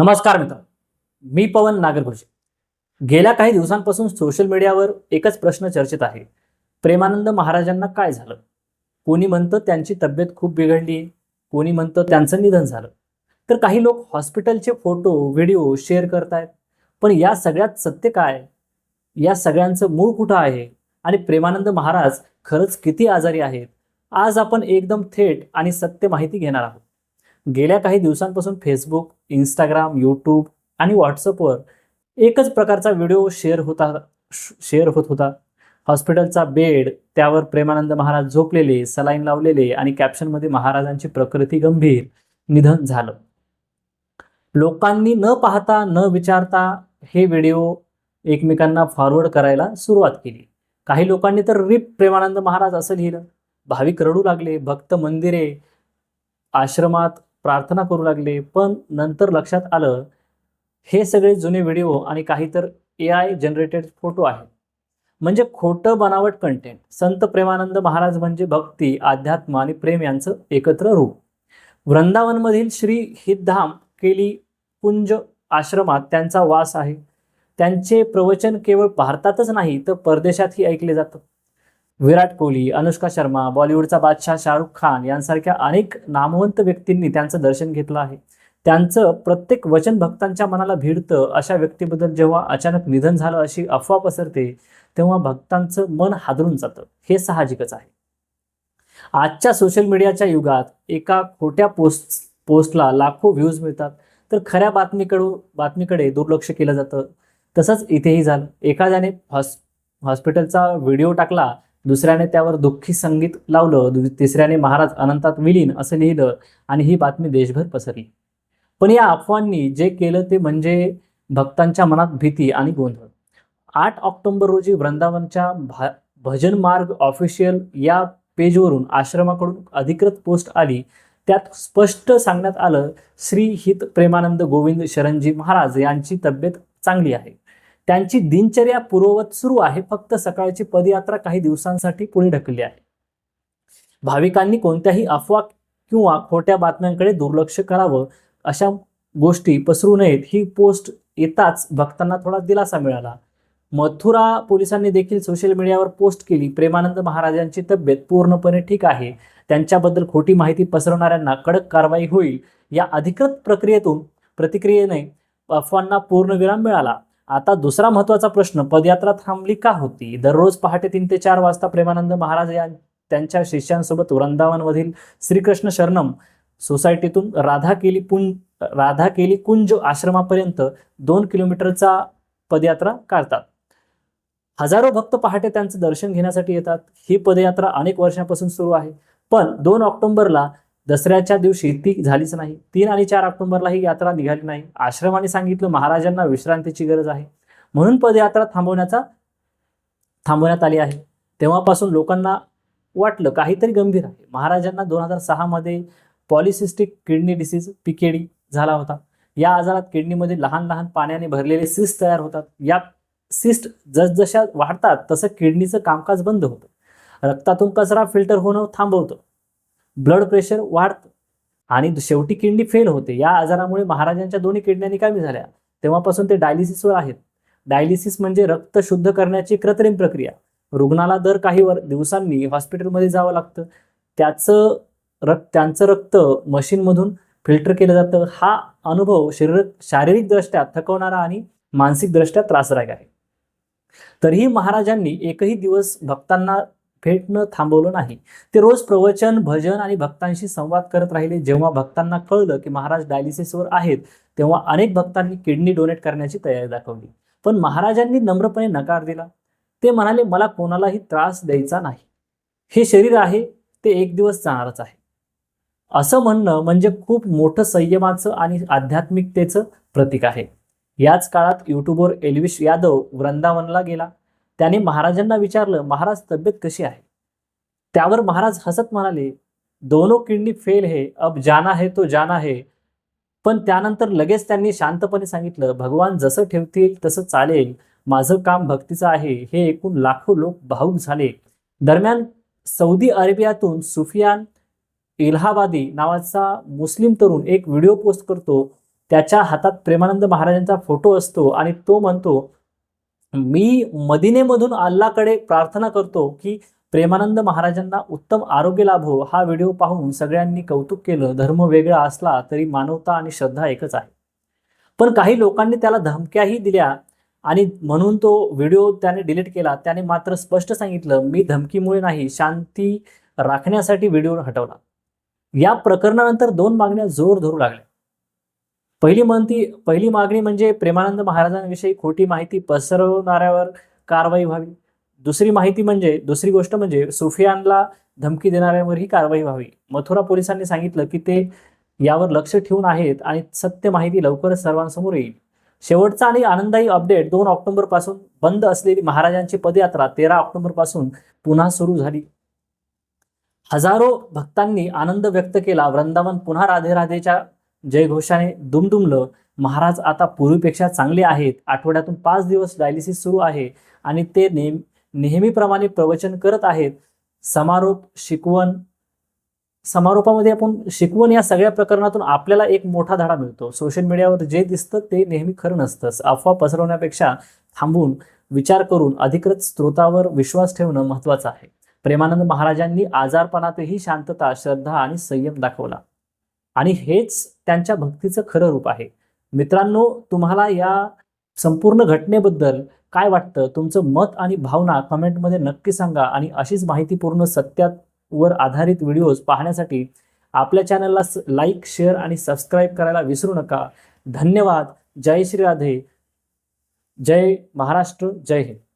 नमस्कार मित्र मी पवन नागरभोजे गेल्या काही दिवसांपासून सोशल मीडियावर एकच प्रश्न चर्चेत आहे. प्रेमानंद महाराजांना काय झालं? कोणी म्हणतं त्यांची तब्येत खूप बिघडली? कोणी म्हणतं त्यांचं निधन झालं? तर काही लोक हॉस्पिटलचे फोटो व्हिडिओ शेअर करतायत. पण या सगळ्यात सत्य काय? या सगळ्यांचं मूळ कुठं आहे? आणि प्रेमानंद महाराज खरंच किती आजारी आहेत? आज आपण एकदम थेट आणि सत्य माहिती घेणार आहोत. गेल्या काही दिवसांपासून फेसबुक इंस्टाग्राम यूट्यूब आणि व्हॉट्सअपवर एकच प्रकारचा व्हिडिओ शेअर होता शेअर होत होता. हॉस्पिटलचा बेड त्यावर प्रेमानंद महाराज झोपलेले सलाईन लावलेले आणि कॅप्शनमध्ये महाराजांची प्रकृती गंभीर निधन झालं. लोकांनी न पाहता न विचारता हे व्हिडिओ एकमेकांना फॉरवर्ड करायला सुरुवात केली. काही लोकांनी तर रिप प्रेमानंद महाराज असं लिहिलं. भाविक रडू लागले भक्त मंदिरे आश्रमात प्रार्थना करू लागले. पण नंतर लक्षात आलं हे सगळे जुने व्हिडिओ आणि काही तर ए आय जनरेटेड फोटो आहेत. म्हणजे खोटं बनावट कंटेंट संत प्रेमानंद महाराज म्हणजे भक्ती अध्यात्म आणि प्रेम यांचं एकत्र रूप. वृंदावनमधील श्री हितधाम केली कुंज आश्रमात त्यांचा वास आहे. त्यांचे प्रवचन केवळ भारतातच नाही तर परदेशातही ऐकले जातं. विराट कोहली अनुष्का शर्मा बॉलिवूडचा बादशाह शाहरुख खान यांसारख्या अनेक नामवंत व्यक्तींनी त्यांचं दर्शन घेतलं आहे. त्यांचं प्रत्येक वचन भक्तांच्या मनाला भिडतं अशा व्यक्तीबद्दल जेव्हा अचानक निधन झालं अशी अफवा पसरते तेव्हा भक्तांचं मन हादरून जातं. हे साहजिकच आहे. आजच्या सोशल मीडियाच्या युगात एका खोट्या पोस्ट पोस्टला लाखो व्ह्यूज मिळतात. तर खऱ्या बातमीकडून बातमीकडे दुर्लक्ष केलं जातं. तसंच इथेही झालं. एखाद्याने हॉस हॉस्पिटलचा व्हिडिओ टाकला दुसऱ्याने त्यावर दुःखी संगीत लावलं दु- तिसऱ्याने महाराज अनंतात विलीन असं लिहिलं आणि ही बातमी देशभर पसरली. पण या अफवांनी जे केलं ते म्हणजे भक्तांच्या मनात भीती आणि गोंधळ. आठ ऑक्टोबर रोजी वृंदावनच्या भा भजन मार्ग ऑफिशियल या पेजवरून आश्रमाकडून अधिकृत पोस्ट आली. त्यात स्पष्ट सांगण्यात आलं श्री हित प्रेमानंद गोविंद शरणजी महाराज यांची तब्येत चांगली आहे. त्यांची दिनचर्या पूर्ववत सुरू आहे. फक्त सकाळची पदयात्रा काही दिवसांसाठी पुढे ढकलली आहे. भाविकांनी कोणत्याही अफवा किंवा खोट्या बातम्यांकडे दुर्लक्ष करावं अशा गोष्टी पसरू नयेत. ही पोस्ट येताच भक्तांना थोडा दिलासा मिळाला. मथुरा पोलिसांनी देखील सोशल मीडियावर पोस्ट केली. प्रेमानंद महाराजांची तब्येत पूर्णपणे ठीक आहे. त्यांच्याबद्दल खोटी माहिती पसरवणाऱ्यांना कडक कारवाई होईल. या अधिकृत प्रक्रियेतून प्रतिक्रियेने अफवांना पूर्णविराम मिळाला. आता दुसरा महत्त्वाचा प्रश्न पदयात्रा थांबली का होती? दररोज पहाटे तीन ते चार वाजता प्रेमानंद महाराज या त्यांच्या शिष्यांसोबत वृंदावनमधील श्रीकृष्ण शरणम सोसायटीतून राधा केली पुंज राधा केली कुंज आश्रमापर्यंत दोन किलोमीटरचा पदयात्रा काढतात. हजारो भक्त पहाटे त्यांचं दर्शन घेण्यासाठी येतात. ही पदयात्रा अनेक वर्षांपासून सुरू आहे. पण दोन ऑक्टोबरला दसऱ्याच्या दिवशी ती झालीच नाही. तीन आणि चार ऑक्टोबरला ही यात्रा निघाली नाही. आश्रमाने सांगितलं महाराजांना विश्रांतीची गरज आहे. म्हणून पदयात्रा थांबवण्याचा थांबवण्यात आली आहे. तेव्हापासून लोकांना वाटलं काहीतरी गंभीर आहे. महाराजांना दोन हजार सहामध्ये पॉलिसिस्टिक किडनी डिसीज पिकेडी झाला होता. या आजारात किडनीमध्ये लहान लहान पाण्याने भरलेले सिस्ट तयार होतात. या सिस्ट जसजशा वाढतात तसं किडनीचं कामकाज बंद होतं. रक्तातून कचरा फिल्टर होणं थांबवतं. ब्लड प्रेशर वाढतं. आणि शेवटी किडनी फेल होते. या आजारामुळे महाराजांच्या दोन्ही किडन्या निकामी झाल्या तेव्हापासून ते डायलिसिसवर आहेत. डायलिसिस म्हणजे रक्त शुद्ध करण्याची कृत्रिम प्रक्रिया. रुग्णाला दर काही वर दिवसांनी हॉस्पिटलमध्ये जावं लागतं. त्याचं रक्त त्यांचं रक्त मशीनमधून फिल्टर केलं जातं. हा अनुभव शरीर शारीरिकदृष्ट्या थकवणारा आणि मानसिकदृष्ट्या त्रासदायक आहे. तरीही महाराजांनी एकही दिवस भक्तांना भेटणं थांबवलं नाही. ते रोज प्रवचन भजन आणि भक्तांशी संवाद करत राहिले. जेव्हा भक्तांना कळलं की महाराज डायलिसिसवर आहेत तेव्हा अनेक भक्तांनी किडनी डोनेट करण्याची तयारी दाखवली. पण महाराजांनी नम्रपणे नकार दिला. ते म्हणाले मला कोणालाही त्रास द्यायचा नाही. हे शरीर आहे ते एक दिवस जाणारच आहे. असं म्हणणं म्हणजे खूप मोठं संयमाचं आणि आध्यात्मिकतेचं प्रतीक आहे. याच काळात युट्यूबवर एल्विश यादव वृंदावनला गेला. त्याने महाराजांना विचारलं महाराज तब्येत कशी आहे? त्यावर महाराज हसत म्हणाले दोनों किडनी फेल है अब जाना है तो जाना है. पण त्यानंतर लगेच त्यांनी शांतपणे सांगितलं भगवान जसं ठेवतील तसं चालेल. माझं काम भक्तीचं आहे. हे एकूण लाखो लोक भाऊक झाले. दरम्यान सौदी अरेबियातून सुफियान इलाहाबादी नावाचा मुस्लिम तरुण एक व्हिडिओ पोस्ट करतो. त्याच्या हातात प्रेमानंद महाराजांचा फोटो असतो आणि तो म्हणतो मी मदिनेमधून अल्लाकडे प्रार्थना करतो की प्रेमानंद महाराजांना उत्तम आरोग्य लाभो. हा व्हिडिओ पाहून सगळ्यांनी कौतुक केलं. धर्म वेगळा असला तरी मानवता आणि श्रद्धा एकच आहे. पण काही लोकांनी त्याला धमक्याही दिल्या आणि म्हणून तो व्हिडिओ त्याने डिलीट केला. त्याने मात्र स्पष्ट सांगितलं मी धमकीमुळे नाही शांती राखण्यासाठी व्हिडिओ हटवला. या प्रकरणानंतर दोन मागण्या जोर धरू लागल्या. पहिली म्हणती पहिली मागणी म्हणजे प्रेमानंद महाराजांविषयी खोटी माहिती पसरवणाऱ्यावर कारवाई व्हावी. दुसरी माहिती म्हणजे दुसरी गोष्ट म्हणजे सुफियानला धमकी देणाऱ्यांवरही कारवाई व्हावी. मथुरा पोलिसांनी सांगितलं की ते यावर लक्ष ठेवून आहेत आणि सत्य माहिती लवकरच सर्वांसमोर येईल. शेवटचा आणि आनंदायी अपडेट दोन ऑक्टोबरपासून बंद असलेली महाराजांची पदयात्रा तेरा ऑक्टोबरपासून पुन्हा सुरू झाली. हजारो भक्तांनी आनंद व्यक्त केला. वृंदावन पुन्हा राधे राधेच्या जयघोषाने दुमदुमलं. महाराज आता पूर्वीपेक्षा चांगले आहेत. आठवड्यातून पाच दिवस डायलिसिस सुरू आहे आणि ते नेम नेहमीप्रमाणे प्रवचन करत आहेत. समारोप शिकवण समारोपामध्ये आपण शिकवण या सगळ्या प्रकरणातून आपल्याला एक मोठा धडा मिळतो. सोशल मीडियावर जे दिसतं ते नेहमी खरं नसतं. अफवा पसरवण्यापेक्षा थांबून विचार करून अधिकृत स्रोतावर विश्वास ठेवणं महत्वाचं आहे. प्रेमानंद महाराजांनी आजारपणातही शांतता श्रद्धा आणि संयम दाखवला. आणि हेच त्यांच्या भक्तीचं खरं रूप आहे. मित्रांनो तुम्हाला या संपूर्ण घटनेबद्दल काय वाटतं? तुमचं मत आणि भावना कमेंटमध्ये नक्की सांगा आणि अशीच माहितीपूर्ण सत्यावर आधारित व्हिडिओज पाहण्यासाठी आपल्या चॅनलला लाईक शेअर आणि सबस्क्राईब करायला विसरू नका. धन्यवाद. जय श्री राधे. जय महाराष्ट्र. जय हिंद.